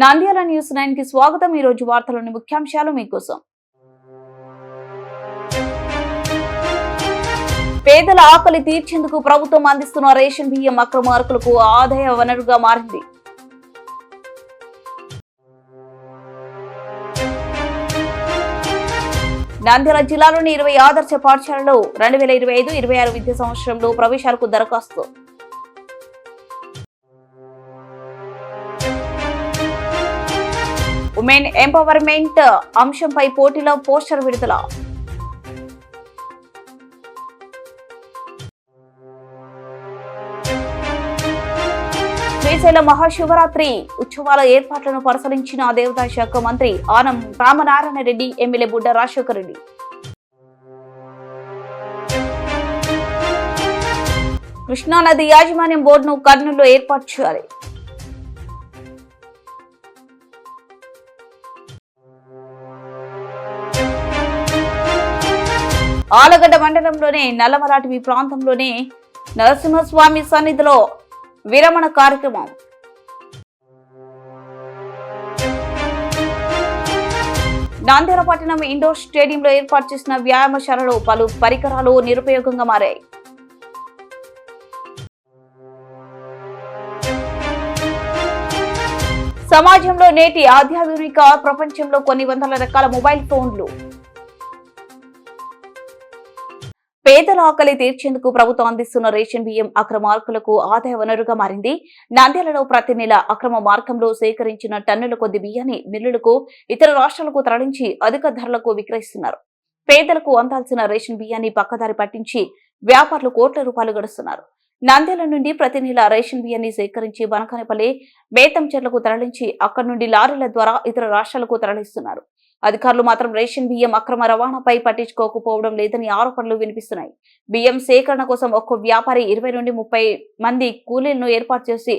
Nandyal news నైన్కి స్వాగతం. ఈ రోజు వార్తలోని ముఖ్యాంశాలు మీకోసం. పేదల ఆకలి తీర్చేందుకు ప్రభుత్వం అందిస్తున్న రేషన్ బియ్యం అక్రమార్కులకు ఆదాయ వనరుగా మారింది. నంద్యాల జిల్లాలోని ఇరవై ఆదర్శ పాఠశాలలో రెండు వేల ఇరవై ఐదు ఇరవై ఆరు విద్యా సంవత్సరంలో ప్రవేశాలకు దరఖాస్తు. ఉమెన్ ఎంపవర్మెంట్ అంశంపై పోటీలో పోస్టర్ విడుదల. శ్రీశైల మహాశివరాత్రి ఉత్సవాల ఏర్పాట్లను పరిశీలించిన దేవతా శాఖ మంత్రి ఆనం రామనారాయణ రెడ్డి ఎమ్మెల్యే బుడ్డ రాజశేఖర రెడ్డి. కృష్ణానది యాజమాన్యం బోర్డును కర్నూలులో ఏర్పాటు చేయాలి. ఆలగడ్డ మండలంలోనే నల్లమరాటివి ప్రాంతంలోనే నరసింహస్వామి సన్నిధిలో విరమణ కార్యక్రమం. నాందేర పట్టణం ఇండోర్ స్టేడియంలో ఏర్పాటు చేసిన వ్యాయామశాలలో పలు పరికరాలు నిరుపయోగంగా మారాయి. సమాజంలో నేటి ఆధ్యాత్మిక ప్రపంచంలో కొన్ని వందల రకాల మొబైల్ ఫోన్లు. పేదల ఆకలి తీర్చేందుకు ప్రభుత్వం అందిస్తున్న రేషన్ బియ్యం అక్రమార్కులకు ఆదాయ వనరుగా మారింది. నంద్యాలలో ప్రతి నెల అక్రమ మార్గంలో సేకరించిన టన్నుల కొద్ది బియ్యాన్ని మిల్లులకు ఇతర రాష్ట్రాలకు తరలించి అధిక ధరలకు విక్రయిస్తున్నారు. పేదలకు అందాల్సిన రేషన్ బియ్యాన్ని పక్కదారి పట్టించి వ్యాపారులు కోట్ల రూపాయలు గడుస్తున్నారు. నంద్యాల నుండి ప్రతి నెల రేషన్ బియ్యాన్ని సేకరించి బనకనపల్లి బేతంచెర్లకు తరలించి అక్కడి నుండి లారీల ద్వారా ఇతర రాష్ట్రాలకు తరలిస్తున్నారు. అధికారులు మాత్రం రేషన్ బియ్యం అక్రమ రవాణాపై పట్టించుకోకపోవడం లేదని ఆరోపణలు వినిపిస్తున్నాయి. బియ్యం సేకరణ కోసం ఒక్కో వ్యాపారి ఇరవై నుండి ముప్పై మంది కూలీలను ఏర్పాటు చేసి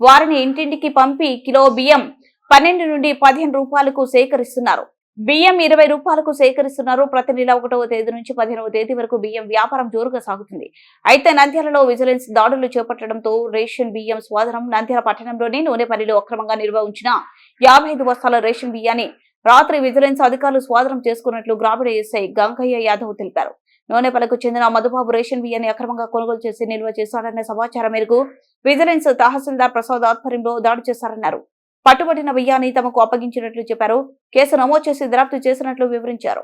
వారిని ఇంటింటికి పంపి కిలో బియ్యం పన్నెండు నుండి పదిహేను రూపాయలకు సేకరిస్తున్నారు. బియ్యం ఇరవై రూపాయలకు సేకరిస్తున్నారు. ప్రతి నెల ఒకటవ తేదీ నుంచి పదిహేనవ తేదీ వరకు బియ్యం వ్యాపారం జోరుగా సాగుతుంది. అయితే నంద్యాలలో విజిలెన్స్ దాడులు చేపట్టడంతో రేషన్ బియ్యం స్వాధనం నంద్యాల పట్టణంలోని పనిలో అక్రమంగా నిర్వహించిన యాభై ఐదు బస్తాల రేషన్ బియ్యాన్ని రాత్రి విజిలెన్స్ అధికారులు స్వాధీనం చేసుకున్నట్లు గ్రామీణ ఎస్ఐ గంగయ్య యాదవ్ తెలిపారు. నూనెపల్లకు చెందిన మధుబాబు రేషన్ బియ్యాన్ని అక్రమంగా కొనుగోలు చేసి నిల్వ చేశాడన్న సమాచారం మేరకు విజిలెన్స్ తహసీల్దార్ ప్రసాద్ ఆధ్వర్యంలో దాడి చేశారన్నారు. పట్టుబడిన బియ్యాన్ని తమకు అప్పగించినట్లు చెప్పారు. కేసు నమోదు చేసి దర్యాప్తు చేసినట్లు వివరించారు.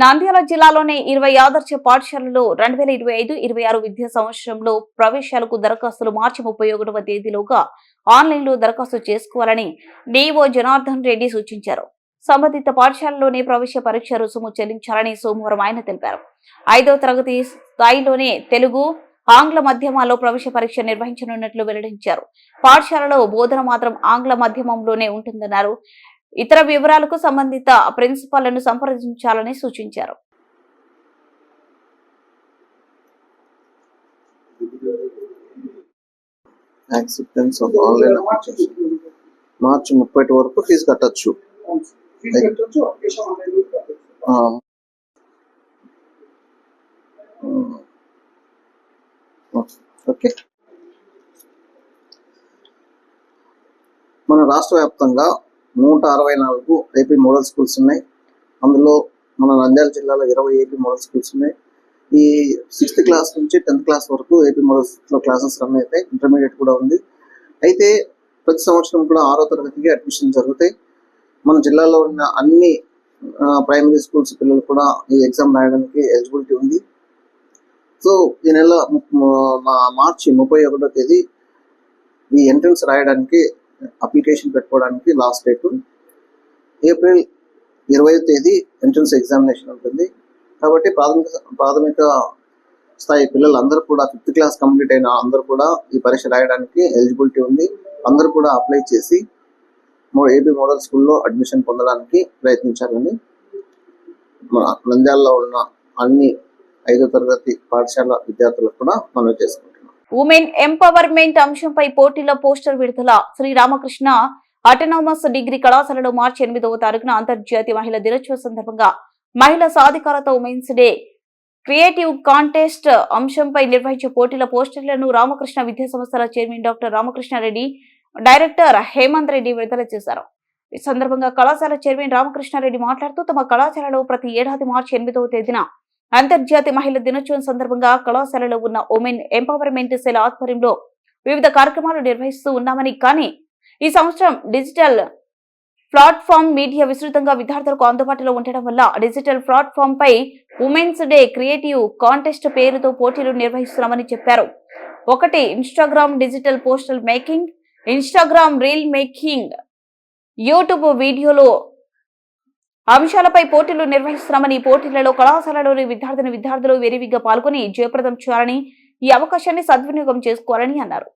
నంద్యాల జిల్లాలోని ఇరవై ఆదర్శ పాఠశాలలో రెండు వేల ఇరవై ఐదు ఇరవై ఆరు విద్యా సంవత్సరంలో ప్రవేశాలకు దరఖాస్తులు మార్చి ముప్పై ఒకటవ తేదీలోగా ఆన్లైన్లో దరఖాస్తు చేసుకోవాలని డిఓ జనార్దన్ రెడ్డి సూచించారు. సంబంధిత పాఠశాలలోనే ప్రవేశ పరీక్ష రుసుము చెల్లించాలని సోమవారం ఆయన తెలిపారు. ఐదవ తరగతి స్థాయిలోనే తెలుగు ఆంగ్ల మాధ్యమాల్లో ప్రవేశ పరీక్ష నిర్వహించనున్నట్లు వెల్లడించారు. పాఠశాలలో బోధన మాత్రం ఆంగ్ల మాధ్యమంలోనే ఉంటుందన్నారు. ఇతర వివరాలకు సంబంధిత ప్రిన్సిపాల్లను సంప్రదించాలని సూచించారు. యాక్సెప్టెన్స్ ఆఫ్ ఆన్లైన్ అప్లికేషన్ మార్చి ముప్పై వరకు ఫీజు కట్టచ్చు. ఓకే మన రాష్ట్ర వ్యాప్తంగా నూట అరవై నాలుగు ఏపీ మోడల్ స్కూల్స్ ఉన్నాయి. అందులో మన నంద్యాల జిల్లాలో ఇరవై ఏపీ మోడల్ స్కూల్స్ ఉన్నాయి. ఈ సిక్స్త్ క్లాస్ నుంచి టెన్త్ క్లాస్ వరకు ఏపీ మోడల్స్లో క్లాసెస్ రన్ అవుతాయి. ఇంటర్మీడియట్ కూడా ఉంది. అయితే ప్రతి సంవత్సరం కూడా ఆరో తరగతికి అడ్మిషన్ జరుగుతాయి. మన జిల్లాలో ఉన్న అన్ని ప్రైమరీ స్కూల్స్ పిల్లలు కూడా ఈ ఎగ్జామ్ రాయడానికి ఎలిజిబిలిటీ ఉంది. సో ఈ నెల మార్చి ముప్పై ఒకటో తేదీ ఈ ఎంట్రన్స్ రాయడానికి అప్లికేషన్ పెట్టుకోవడానికి లాస్ట్ డేట్. ఏప్రిల్ ఇరవై తేదీ ఎంట్రన్స్ ఎగ్జామినేషన్ ఉంటుంది. కాబట్టి ప్రాథమిక ప్రాథమిక స్థాయి పిల్లలందరూ కూడా ఫిఫ్త్ క్లాస్ కంప్లీట్ అయిన అందరూ కూడా ఈ పరీక్ష రాయడానికి ఎలిజిబిలిటీ ఉంది. అందరూ కూడా అప్లై చేసి ఏబి మోడల్ స్కూల్లో అడ్మిషన్ పొందడానికి ప్రయత్నించాలని మన నంద్యాలలో ఉన్న అన్ని ఐదో తరగతి పాఠశాల విద్యార్థులకు కూడా మనం చేసుకుంటాం ఉమెన్ ఎంపవర్మెంట్ అంశంపై పోటీలో పోస్టర్ విడుదల. శ్రీ రామకృష్ణ డిగ్రీ కళాశాలలో మార్చి ఎనిమిదవ తారీఖున అంతర్జాతీయ మహిళా దినోత్సవం సందర్భంగా మహిళా సాధికారత ఉమెన్స్ డే క్రియేటివ్ కాంటెస్ట్ అంశంపై నిర్వహించే పోటీల పోస్టర్లను రామకృష్ణ విద్యా సంస్థల chairman doctor Ramakrishna Reddy director Hemanth Reddy విడుదల చేశారు. ఈ సందర్భంగా కళాశాల చైర్మన్ రామకృష్ణారెడ్డి మాట్లాడుతూ తమ కళాశాలలో ప్రతి ఏడాది మార్చి ఎనిమిదవ తేదీన అంతర్జాతీయ మహిళా దినోత్సవం సందర్భంగా కళాశాలలో ఉన్న ఉమెన్ ఎంపవర్మెంట్ సెల్ ఆధ్వర్యంలో వివిధ కార్యక్రమాలు నిర్వహిస్తూ ఉన్నామని కానీ ఈ సంవత్సరం డిజిటల్ ప్లాట్ఫామ్ మీడియా విస్తృతంగా విద్యార్థులకు అందుబాటులో ఉండడం వల్ల డిజిటల్ ప్లాట్ఫామ్ పై ఉమెన్స్ డే క్రియేటివ్ కాంటెస్ట్ పేరుతో పోటీలు నిర్వహిస్తున్నామని చెప్పారు. ఒకటి Instagram digital postal making Instagram reel making YouTube వీడియోలో అంశాలపై పోటీలు నిర్వహిస్తున్నామని పోటీలలో కళాశాలలోని విద్యార్థిని విద్యార్థులు విరివిగా పాల్గొని జయప్రదం చేయాలని ఈ అవకాశాన్ని సద్వినియోగం చేసుకోవాలని అన్నారు.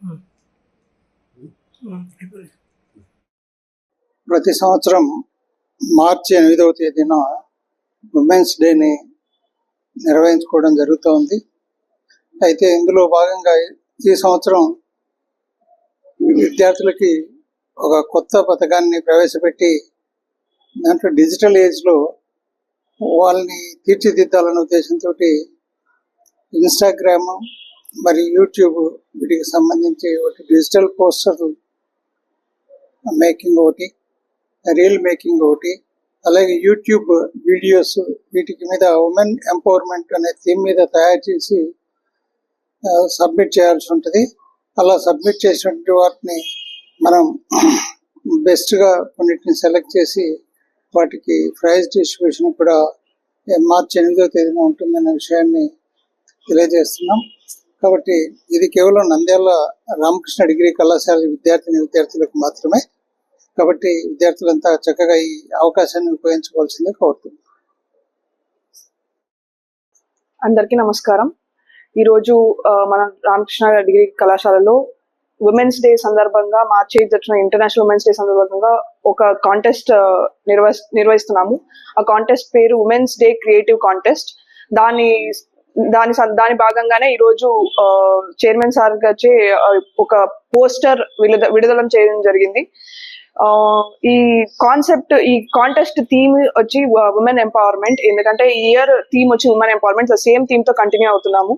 Hmm. Hmm. ప్రతి సంవత్సరం మార్చి ఎనిమిదవ తేదీన ఉమెన్స్ డేని నిర్వహించుకోవడం జరుగుతోంది. అయితే ఇందులో భాగంగా ఈ సంవత్సరం విద్యార్థులకి ఒక కొత్త పథకాన్ని ప్రవేశపెట్టి దాంట్లో డిజిటల్ ఏజ్లో వాళ్ళని తీర్చిదిద్దాలనే ఉద్దేశంతో ఇన్స్టాగ్రామ్ మరియు యూట్యూబ్ వీటికి సంబంధించి ఒకటి డిజిటల్ పోస్టర్ మేకింగ్ ఒకటి రీల్ మేకింగ్ ఒకటి అలాగే యూట్యూబ్ వీడియోస్ వీటికి మీద ఉమెన్ ఎంపవర్మెంట్ అనే థీమ్ మీద తయారు చేసి సబ్మిట్ చేయాల్సి ఉంటుంది. అలా సబ్మిట్ చేసినటువంటి వాటిని మనం బెస్ట్గా కొన్నిటిని సెలెక్ట్ చేసి వాటికి ప్రైజ్ డిస్ట్రిబ్యూషన్ కూడా మార్చి ఎనిమిదో తేదీన ఉంటుందనే విషయాన్ని తెలియజేస్తున్నాం. కాబట్టి ఇది కేవలం నంద్యాల రామకృష్ణ డిగ్రీ కళాశాల విద్యార్థిని విద్యార్థులకు మాత్రమే. కాబట్టి విద్యార్థులంతా చక్కగా ఈ అవకాశాన్ని ఉపయోగించుకోవాల్సిందే కోరుతుంది అందరికీ నమస్కారం. ఈరోజు మన రామకృష్ణ డిగ్రీ కళాశాలలో ఉమెన్స్ డే సందర్భంగా మార్చి వచ్చిన ఇంటర్నేషనల్ ఉమెన్స్ డే సందర్భంగా ఒక కాంటెస్ట్ నిర్వహి నిర్వహిస్తున్నాము. ఆ కాంటెస్ట్ పేరు ఉమెన్స్ డే క్రియేటివ్ కాంటెస్ట్ దాని దాని దాని భాగంగానే ఈరోజు చైర్మన్ సార్ గారి ఒక పోస్టర్ విడుదల విడుదల చేయడం జరిగింది. ఈ కాన్సెప్ట్ ఈ కాంటెస్ట్ థీమ్ వచ్చి ఉమెన్ ఎంపవర్మెంట్ ఎందుకంటే ఈ ఇయర్ థీమ్ వచ్చి ఉమెన్ ఎంపవర్మెంట్ సేమ్ థీమ్తో కంటిన్యూ అవుతున్నాము.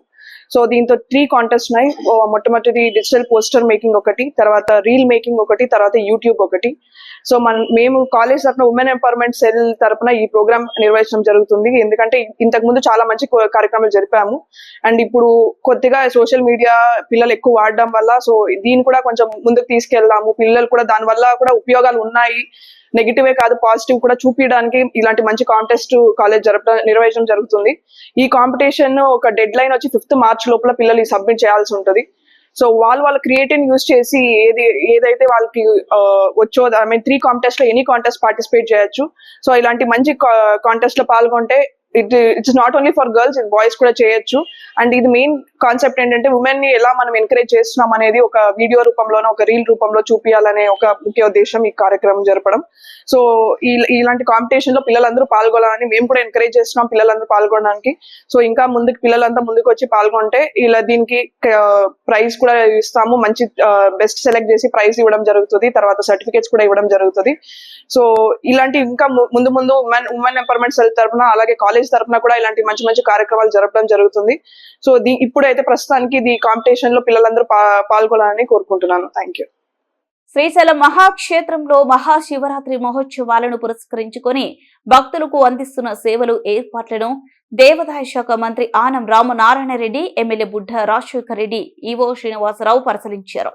సో దీంతో త్రీ కాంటెస్ట్ ఉన్నాయి. మొట్టమొదటిది డిజిటల్ పోస్టర్ మేకింగ్ ఒకటి తర్వాత రీల్ మేకింగ్ ఒకటి తర్వాత యూట్యూబ్ ఒకటి. సో మన మేము కాలేజ్ తరఫున ఉమెన్ ఎంపవర్మెంట్ సెల్ తరఫున ఈ ప్రోగ్రామ్ నిర్వహించడం జరుగుతుంది. ఎందుకంటే ఇంతకు ముందు చాలా మంచి కార్యక్రమాలు జరిపాము. అండ్ ఇప్పుడు కొద్దిగా సోషల్ మీడియా పిల్లలు ఎక్కువ వాడడం వల్ల సో దీన్ని కూడా కొంచెం ముందుకు తీసుకెళ్దాము. పిల్లలు కూడా దాని వల్ల కూడా ఉపయోగాలు ఉన్నాయి. నెగిటివే కాదు పాజిటివ్ కూడా చూపించడానికి ఇలాంటి మంచి కాంటెస్ట్ కాలేజ్ జరపడం నిర్వహించడం జరుగుతుంది. ఈ కాంపిటీషన్ ఒక డెడ్ లైన్ వచ్చి ఫిఫ్త్ మార్చ్ లోపల పిల్లలు సబ్మిట్ చేయాల్సి ఉంటుంది. సో వాళ్ళు వాళ్ళ క్రియేటివ్ యూస్ చేసి ఏది ఏదైతే వాళ్ళకి వచ్చో ఐ మీన్ త్రీ కాంటెస్ట్లో ఎనీ కాంటెస్ట్ పార్టిసిపేట్ చేయొచ్చు. సో ఇలాంటి మంచి కాంటెస్ట్లో పాల్గొంటే it it's not only for girls boys కూడా చేయొచ్చు. అండ్ ఇది మెయిన్ కాన్సెప్ట్ ఏంటంటే ఉమెన్ని ఎలా మనం ఎంకరేజ్ చేస్తున్నాం అనేది ఒక వీడియో రూపంలోనో ఒక రీల్ రూపంలో చూపించాలనే ఒక ముఖ్య ఉద్దేశం ఈ కార్యక్రమం జరపడం. సో ఈ- ఇలాంటి కాంపిటీషన్లో పిల్లలందరూ పాల్గొనాలని మేము కూడా ఎంకరేజ్ చేస్తున్నాం పిల్లలందరూ పాల్గొనడానికి. సో ఇంకా ముందుకు పిల్లలంతా ముందుకు వచ్చి పాల్గొంటే ఇలా దీనికి ప్రైజ్ కూడా ఇస్తాము. మంచి బెస్ట్ సెలెక్ట్ చేసి ప్రైజ్ ఇవ్వడం జరుగుతుంది. తర్వాత సర్టిఫికేట్స్ కూడా ఇవ్వడం జరుగుతుంది. సో ఇలాంటి ఇంకా ముందు ముందు ఉమెన్ ఉమెన్ ఎంపవర్మెంట్ సెల్ తరపున అలాగే కాలేజ్ తరపున కూడా ఇలాంటి మంచి మంచి కార్యక్రమాలు జరపడం జరుగుతుంది. సో దీ ఇప్పుడైతే ప్రస్తుతానికి ఇది కాంపిటీషన్లో పిల్లలందరూ పాల్గొనాలని కోరుకుంటున్నాను. థ్యాంక్ యూ శ్రీశైలం మహాక్షేత్రంలో మహాశివరాత్రి మహోత్సవాలను పురస్కరించుకొని భక్తులకు అందిస్తున్న సేవలు ఏర్పాట్లను దేవాదాయ శాఖ మంత్రి ఆనం రామనారాయణ రెడ్డి ఎమ్మెల్యే బుడ్డ రాజశేఖర్ రెడ్డి ఈవో శ్రీనివాసరావు పరిశీలించారు.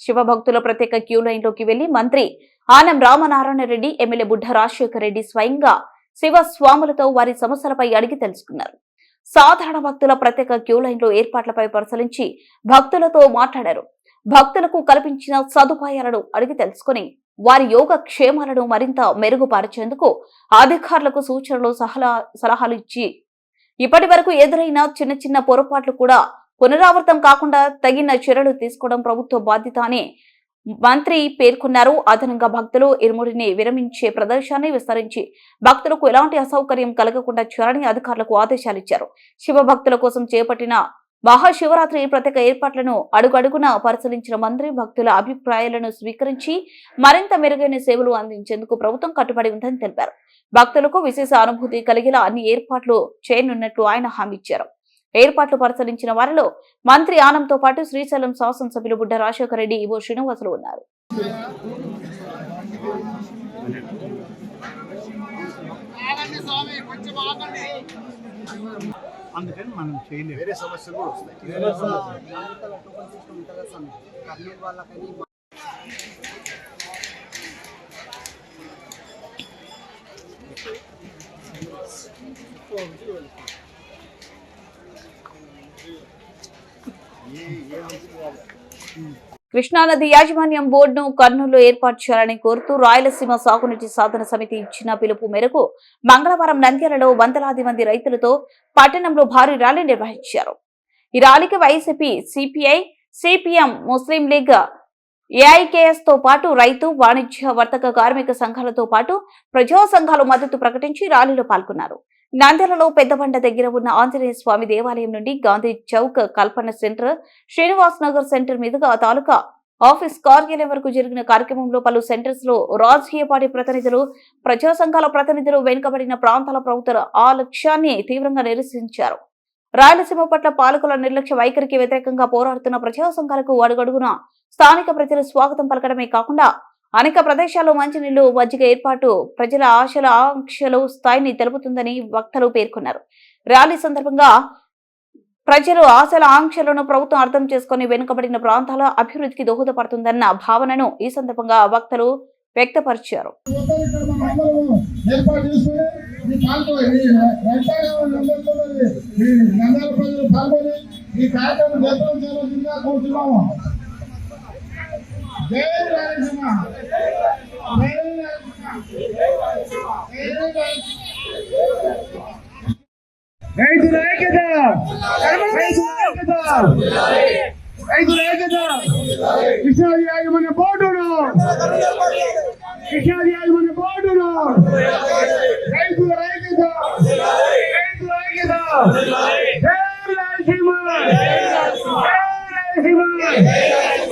శివ భక్తుల ప్రత్యేక క్యూ లైన్లోకి వెళ్ళి మంత్రి ఆనం రామనారాయణ రెడ్డి ఎమ్మెల్యే బుడ్డ రాజశేఖర్ రెడ్డి స్వయంగా శివ స్వాములతో వారి సమస్యలపై అడిగి తెలుసుకున్నారు. సాధారణ భక్తుల ప్రత్యేక క్యూ లైన్లో ఏర్పాట్లపై పరిశీలించి భక్తులతో మాట్లాడారు. భక్తులకు కల్పించిన సదుపాయాలను అడిగి తెలుసుకుని వారి యోగ క్షేమాలను మరింత మెరుగుపరిచేందుకు అధికారులకు సూచనలు సహలా సలహాలు ఇచ్చి ఇప్పటి వరకు ఎదురైన చిన్న చిన్న పొరపాట్లు కూడా పునరావృతం కాకుండా తగిన చర్యలు తీసుకోవడం ప్రభుత్వ బాధ్యత అని మంత్రి పేర్కొన్నారు. అదనంగా భక్తులు ఇరుముడిని విరమించే ప్రదేశాన్ని విస్తరించి భక్తులకు ఎలాంటి అసౌకర్యం కలగకుండా చేయాలని అధికారులకు ఆదేశాలు ఇచ్చారు. శివ భక్తుల కోసం చేపట్టిన మహాశివరాత్రి ప్రత్యేక ఏర్పాట్లను అడుగడుగునా పరిశీలించిన మంత్రి భక్తుల అభిప్రాయాలను స్వీకరించి మరింత మెరుగైన సేవలు అందించేందుకు ప్రభుత్వం కట్టుబడి ఉందని తెలిపారు. భక్తులకు విశేష అనుభూతి కలిగేలా అన్ని ఏర్పాట్లు చేయనున్నట్లు ఆయన హామీ ఇచ్చారు. ఏర్పాట్లు పరిశీలించిన వారిలో మంత్రి ఆనంతో పాటు శ్రీశైలం శాసనసభ్యులు బుడ్డ రాజశేఖర రెడ్డి ఇవో శ్రీనివాసులు ఉన్నారు. అందుకని మనం చేయలేము. వేరే సమస్యలు కూడా వస్తాయి. కృష్ణానది యాజమాన్యం బోర్డును కర్నూలు ఏర్పాటు చేయాలని కోరుతూ రాయలసీమ సాగునీటి సాధన సమితి ఇచ్చిన పిలుపు మేరకు మంగళవారం నంద్యాలలో వందలాది మంది రైతులతో పట్టణంలో భారీ ర్యాలీ నిర్వహించారు. ఈ ర్యాలీకి YCP CPI CPM Muslim League ఏఐకేఎస్తో పాటు రైతు వాణిజ్య వర్తక కార్మిక సంఘాలతో పాటు ప్రజా సంఘాలు మద్దతు ప్రకటించి ర్యాలీలో పాల్గొన్నారు. నంద్యాలలో పెద్దబండ దగ్గర ఉన్న ఆంజనేయ స్వామి దేవాలయం నుండి గాంధీ చౌక్ కల్పన సెంటర్ శ్రీనివాస్ నగర్ సెంటర్ మీదుగా తాలూకా ఆఫీస్ కార్యాలయం వరకు జరిగిన కార్యక్రమంలో పలు సెంటర్స్లో రాజకీయ పార్టీ ప్రతినిధులు ప్రజా సంఘాల ప్రతినిధులు వెనుకబడిన ప్రాంతాల ప్రభుత్వ ఆ లక్ష్యాన్ని తీవ్రంగా నిరసించారు. రాయలసీమ పట్ల పాలకుల నిర్లక్ష్య వైఖరికి వ్యతిరేకంగా పోరాడుతున్న ప్రజా సంఘాలకు అడుగడుగున స్థానిక ప్రజలు స్వాగతం పలకడమే కాకుండా అనేక ప్రదేశాల్లో మంచినీళ్ళు మజ్జిగ ఏర్పాటు ప్రజల ఆశల ఆంక్షలు స్థాయిని తెలుపుతుందని వక్తలు పేర్కొన్నారు. ర్యాలీ సందర్భంగా ప్రజలు ఆశల ఆంక్షలను ప్రభుత్వం అర్థం చేసుకుని వెనుకబడిన ప్రాంతాల అభివృద్ధికి దోహదపడుతుందన్న భావనను ఈ సందర్భంగా వక్తలు వ్యక్తపరిచారు. ఈ రైతుల ఐక్యత రైతుల ఐక్యత రైతుల ఐక్యత కృష్ణాది యాజమాన్య బోర్డును కృష్ణాది యాజమాన్య బోర్డును రైతుల ఐక్యత రైతుల ఐక్యత జై రాయలసీమ జై రాయలసీమ రాయలసీమ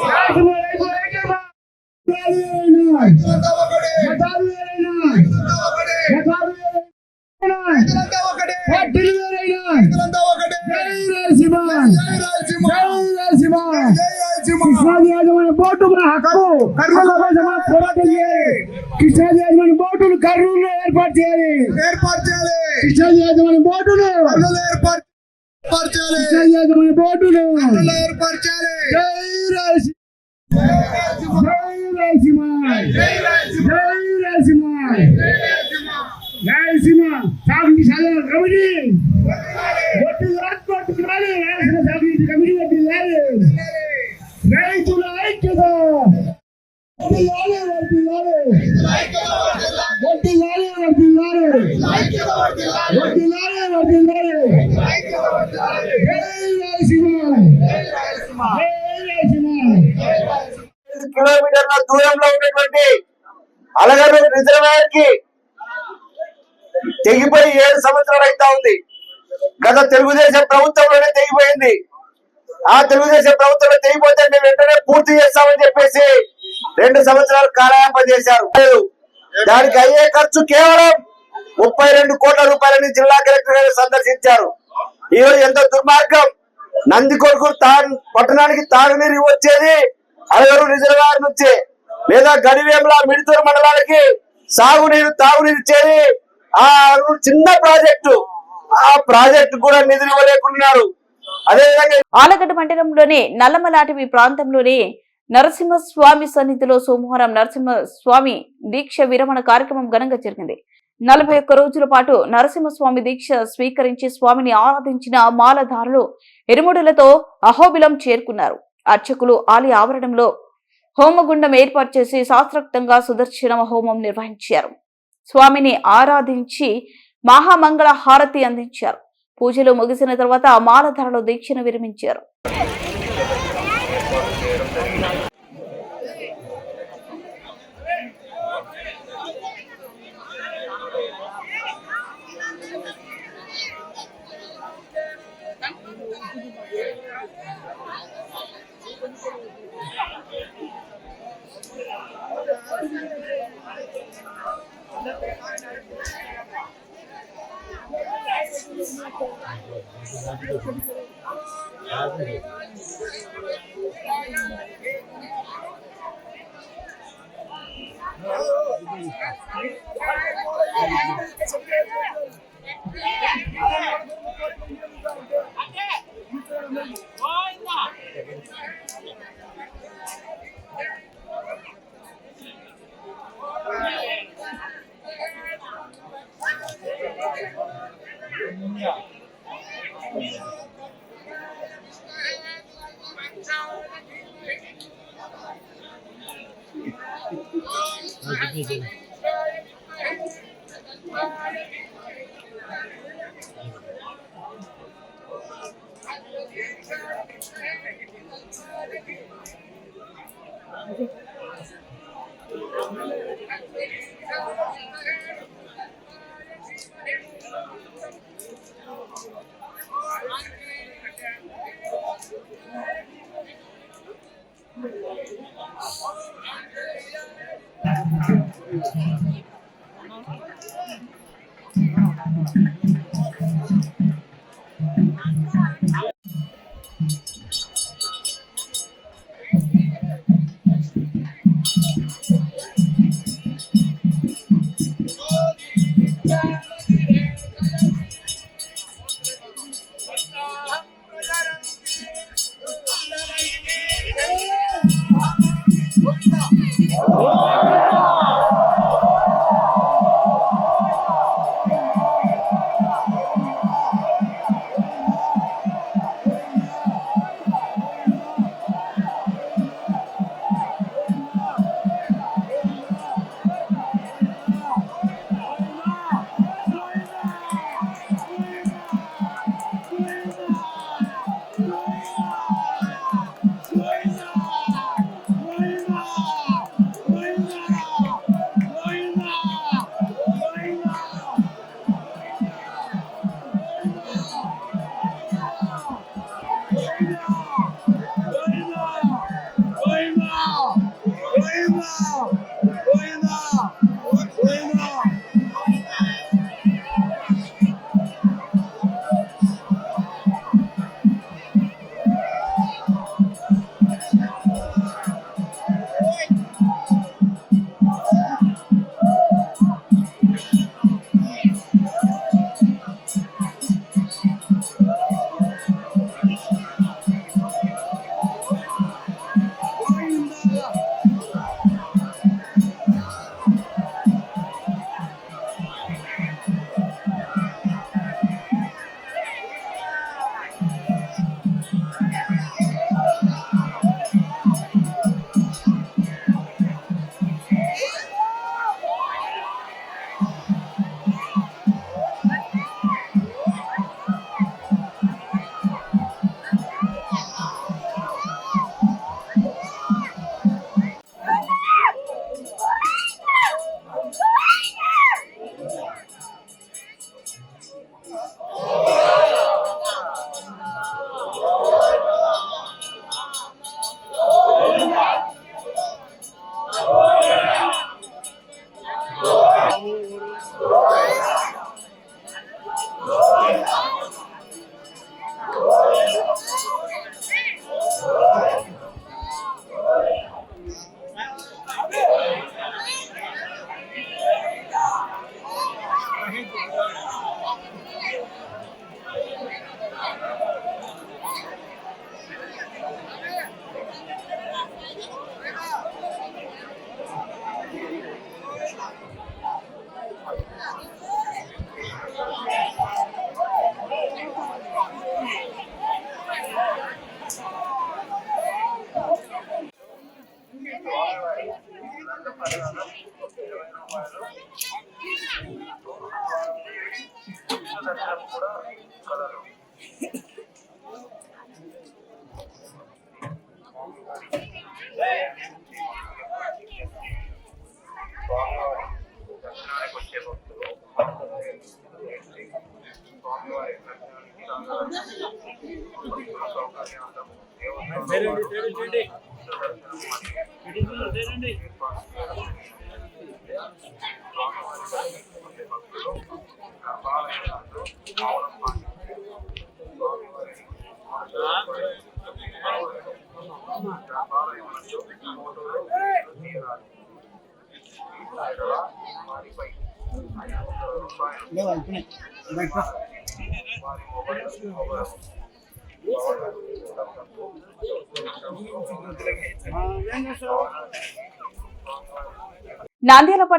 పోరాటం చేయాలి కృష్ణాది యాజమాన్య బోర్డును కర్నూలులో ఏర్పాటు చేయాలి ఏర్పాటు చేయాలి కృష్ణాది యాజమాన్య బోర్డును కర్నూలు ఏర్పాటు ఏర్పాటు చేయాలి కృష్ణాది యాజమాన్య బోర్డును కర్నూలు ఏర్పాటు చేయాలి జై రాయలసీమ జై రాయలసీమ జై రాయలసీమ జై రాయలసీమ జై రాయలసీమ రాయలసీమ సాగునీటి సాధన కమిటీ ఒట్టి ఏర్పాటు రాలి రాయలసీమ సాగునీటి కమిటీ ఒట్టి రాలి రైతుల ఐక్యత ఒట్టి లాలి ఒట్టి లాలి ఒట్టి లాలి ఒట్టి లాలి ఒట్టి లాలి ఒట్టి లాలి జై రాయలసీమ జై రాయలసీమ కిలోమీటర్ల దూరంలో ఉన్నటువంటి అలగరు రిజర్వాయర్కి తెగిపోయి ఏడు సంవత్సరాలు అవుతా ఉంది. గత తెలుగుదేశం ప్రభుత్వంలోనే తెగిపోయింది. ఆ తెలుగుదేశం ప్రభుత్వంలో తెగిపోతే మేము వెంటనే పూర్తి చేస్తామని చెప్పేసి రెండు సంవత్సరాలు కాలయాపన చేశారు. దానికి అయ్యే ఖర్చు కేవలం ముప్పై రెండు కోట్ల రూపాయలని జిల్లా కలెక్టర్ గారు సందర్శించారు. ఈరోజు ఎంత దుర్మార్గం. నంది కొడుకు తాగు పట్టణానికి తాగునీరు వచ్చేది అడగరు రిజర్వాయర్ నుంచి లేదా గడివేముల మిడితూరు మండలానికి సాగునీరు తాగునీరు ఇచ్చేది ఆ చిన్న ప్రాజెక్టు. ఆ ప్రాజెక్టు కూడా నిధులు ఇవ్వలేకున్నారు అదేవిధంగా ఆలగడ్డ మండలంలోని నల్లమలాటవి ప్రాంతంలోని నరసింహస్వామి సన్నిధిలో సోమవారం నరసింహస్వామి దీక్ష విరమణ కార్యక్రమం ఘనంగా జరిగింది. నలభై ఒక్క రోజుల పాటు నరసింహస్వామి దీక్ష స్వీకరించి స్వామిని ఆరాధించిన మాలధారులు ఎరుముడులతో అహోబిలం చేరుకున్నారు. అర్చకులు ఆలయ ఆవరణంలో హోమగుండం ఏర్పాటు చేసి శాస్త్రోక్తంగా సుదర్శన హోమం నిర్వహించారు. స్వామిని ఆరాధించి మహామంగళ హారతి అందించారు. పూజలు ముగిసిన తర్వాత మాలధారలో దీక్షను విరమించారు. สวัส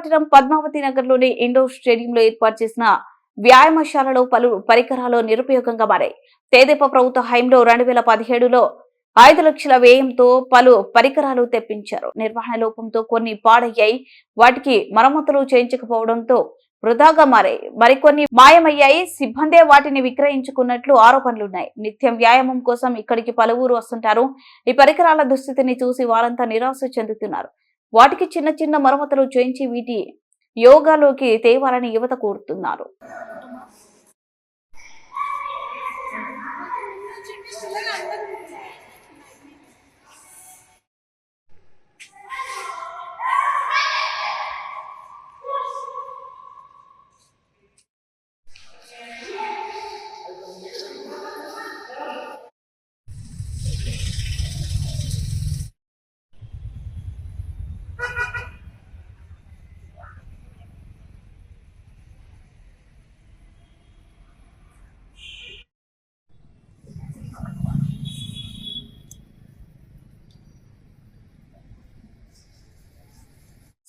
విశాఖపట్నం పట్టణం పద్మావతి నగర్లోని ఇండోర్ స్టేడియంలో ఏర్పాటు చేసిన వ్యాయామశాలలో పలు పరికరాలు నిరుపయోగంగా మారాయి. తేదేపా ప్రభుత్వ హైంలో రెండు వేల పదిహేడులో ఐదు లక్షల వ్యయంతో పలు పరికరాలు తెప్పించారు. నిర్వహణ లోపంతో కొన్ని పాడయ్యాయి. వాటికి మరమ్మతులు చేయించకపోవడంతో వృధాగా మారాయి. మరికొన్ని మాయమయ్యాయి. సిబ్బందే వాటిని విక్రయించుకున్నట్లు ఆరోపణలున్నాయి. నిత్యం వ్యాయామం కోసం ఇక్కడికి పలువురు వస్తుంటారు. ఈ పరికరాల దుస్థితిని చూసి వారంతా నిరాశ చెందుతున్నారు. వాటికి చిన్న చిన్న మరమ్మతులు చేయించి వీటి యోగాలోకి తేవాలని యువత కోరుతున్నారు.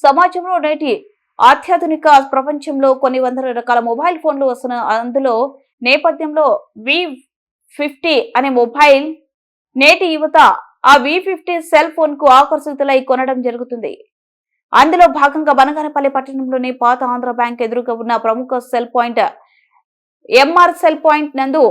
సమాజంలో నేటి అత్యాధునిక ప్రపంచంలో కొన్ని వందల రకాల మొబైల్ ఫోన్లు వస్తున్న అందులో నేపథ్యంలో వి ఫిఫ్టీ అనే మొబైల్ నేటి యువత ఆ వి ఫిఫ్టీ సెల్ ఫోన్కు ఆకర్షితులై కొనడం జరుగుతుంది. అందులో భాగంగా బనగానపల్లి పట్టణంలోని పాత ఆంధ్ర బ్యాంక్ ఎదురుగా ఉన్న ప్రముఖ cell point MR cell point నందు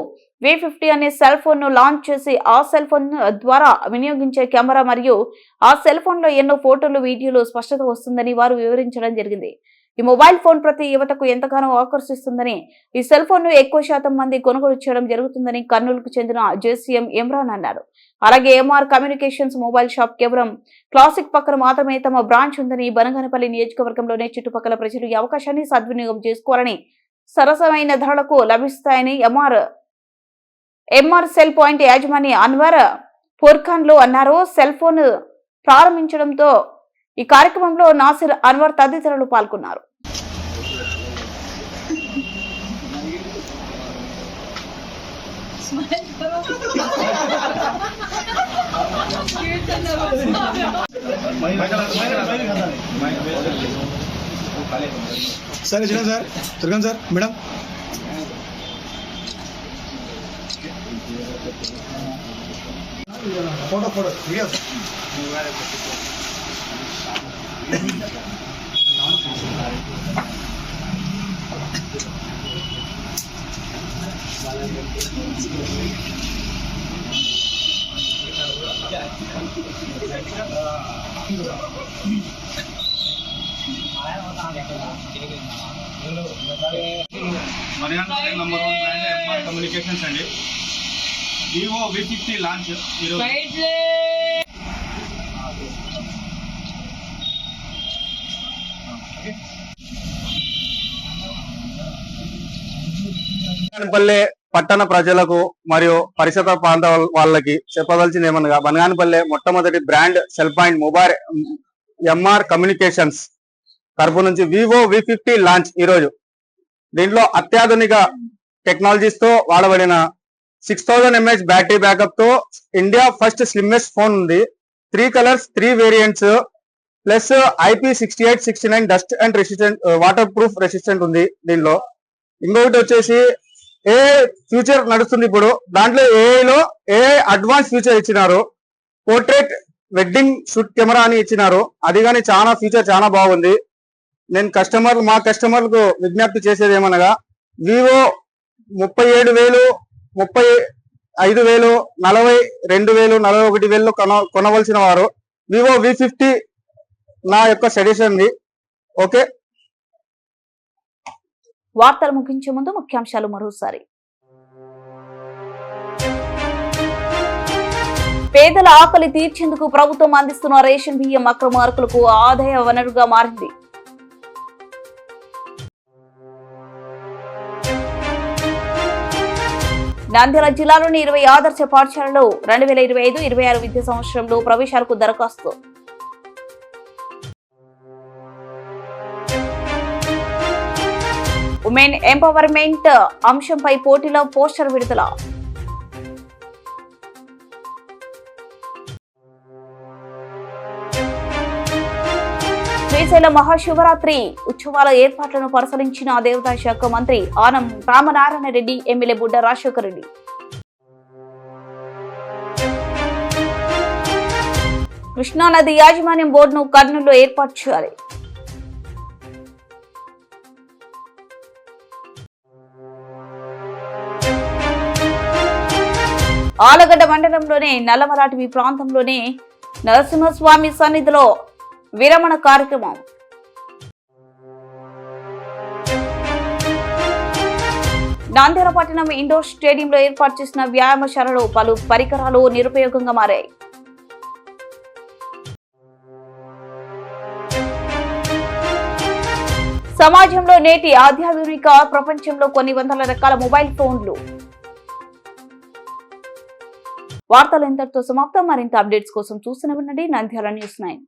వి ఫిఫ్టీ అనే సెల్ ఫోన్ను లాంచ్ చేసి ఆ సెల్ ఫోన్ ద్వారా వినియోగించే కెమెరా మరియు ఆ సెల్ ఫోన్లో ఎన్నో ఫోటోలు వీడియోలు స్పష్టత వస్తుందని వారు వివరించడం జరిగింది. ఈ మొబైల్ ఫోన్ ప్రతి యువతకు ఎంతగానో ఆకర్షిస్తుందని ఈ సెల్ ఫోన్ను ఎక్కువ శాతం మంది కొనుగోలు చేయడం జరుగుతుందని కర్నూలుకు చెందిన జేసీఎం ఇమ్రాన్ అన్నారు. అలాగే ఎంఆర్ కమ్యూనికేషన్స్ మొబైల్ షాప్ కేవలం క్లాసిక్ పక్కన మాత్రమే తమ బ్రాంచ్ ఉందని బనగానపల్లి నియోజకవర్గంలోనే చుట్టుపక్కల ప్రజలు ఈ అవకాశాన్ని సద్వినియోగం చేసుకోవాలని సరసమైన ధరలకు లభిస్తాయని ఎంఆర్ ఎంఆర్ సెల్ పాయింట్ యాజమాని అన్వర్ ఫుర్ఖాన్లో అన్నారు. సెల్ ఫోన్ ప్రారంభించడంతో ఈ కార్యక్రమంలో నాసిర్ అన్వర్ తదితరులు పాల్గొన్నారు. సరే సార్ తిరగండి sir madam. Photo photo serious ಆಯ Mariana number one brand MR communications అండి. వివో వి ఫిఫ్టీ లాంచ్ ఈరోజు. బనగానపల్లె పట్టణ ప్రజలకు మరియు పరిసర ప్రాంత వాళ్ళకి చెప్పదలిచింది ఏమనగా బనగానపల్లె మొట్టమొదటి brand cell point mobile MR communications తరపు నుంచి వివో వి ఫిఫ్టీ లాంచ్ ఈ రోజు దీంట్లో అత్యాధునిక టెక్నాలజీస్తో వాడబడిన six thousand M H battery బ్యాకప్తో India first slimmest phone ఉంది. Three colours three variants plus IP sixty eight sixty nine dust and resistant waterproof resistant ఉంది దీనిలో ఇంకొకటి వచ్చేసి ఏ ఫ్యూచర్ నడుస్తుంది ఇప్పుడు. దాంట్లో ఏఐలో ఏ అడ్వాన్స్ ఫ్యూచర్ ఇచ్చినారు. పోర్ట్రేట్ వెడ్డింగ్ షూట్ కెమెరా అని ఇచ్చినారు. అది కానీ చాలా ఫ్యూచర్ చాలా బాగుంది. నేను కస్టమర్ మా కస్టమర్లకు విజ్ఞప్తి చేసేది ఏమనగా వివో ముప్పై ఏడు వేలు ముప్పై ఐదు వేలు నలభై రెండు వేలు నలభై ఒకటి వేలు కొన కొనవలసిన వారు వివో వి ఫిఫ్టీ నా యొక్క సజెషన్ ఓకే? వార్తలు ముగించే ముందు ముఖ్యాంశాలు మరోసారి. పేదల ఆకలి తీర్చేందుకు ప్రభుత్వం అందిస్తున్న రేషన్ బియ్యం అక్రమార్కులకు ఆదాయ వనరుగా మారింది. నంద్యాల జిల్లాలోని ఇరవై ఆదర్శ పాఠశాలలో రెండు వేల ఇరవై ఐదు ఇరవై ఆరు విద్యా సంవత్సరంలో ప్రవేశాలకు దరఖాస్తు. ఉమెన్ ఎంపవర్మెంట్ అంశంపై పోటీలో పోస్టర్ విడుదల. శ్రీశైలం మహాశివరాత్రి ఉత్సవాల ఏర్పాట్లను పరిశీలించిన దేవతా శాఖ మంత్రి ఆనం రామనారాయణ రెడ్డి ఎమ్మెల్యే బుడ్డ రాజశేఖర రెడ్డి. కృష్ణానది యాజమాన్యం బోర్డును కర్నూలులో ఏర్పాటు చేయాలి. ఆలగడ్డ మండలంలోనే నల్లమరాటివి ప్రాంతంలోనే నరసింహస్వామి సన్నిధిలో విరమణ కార్యక్రమం. నాందేర పట్టణం ఇండోర్ స్టేడియంలో ఏర్పాటు చేసిన వ్యాయామశాలలో పలు పరికరాలు నిరుపయోగంగా మారాయి. సమాజంలో నేటి ఆధ్యాత్మిక ప్రపంచంలో కొన్ని వందల రకాల మొబైల్ ఫోన్లు. వార్తలు ఇంతటితో సమాప్తం. మరింత అప్డేట్స్ కోసం చూస్తూనే ఉండండి. Nandyal news nine.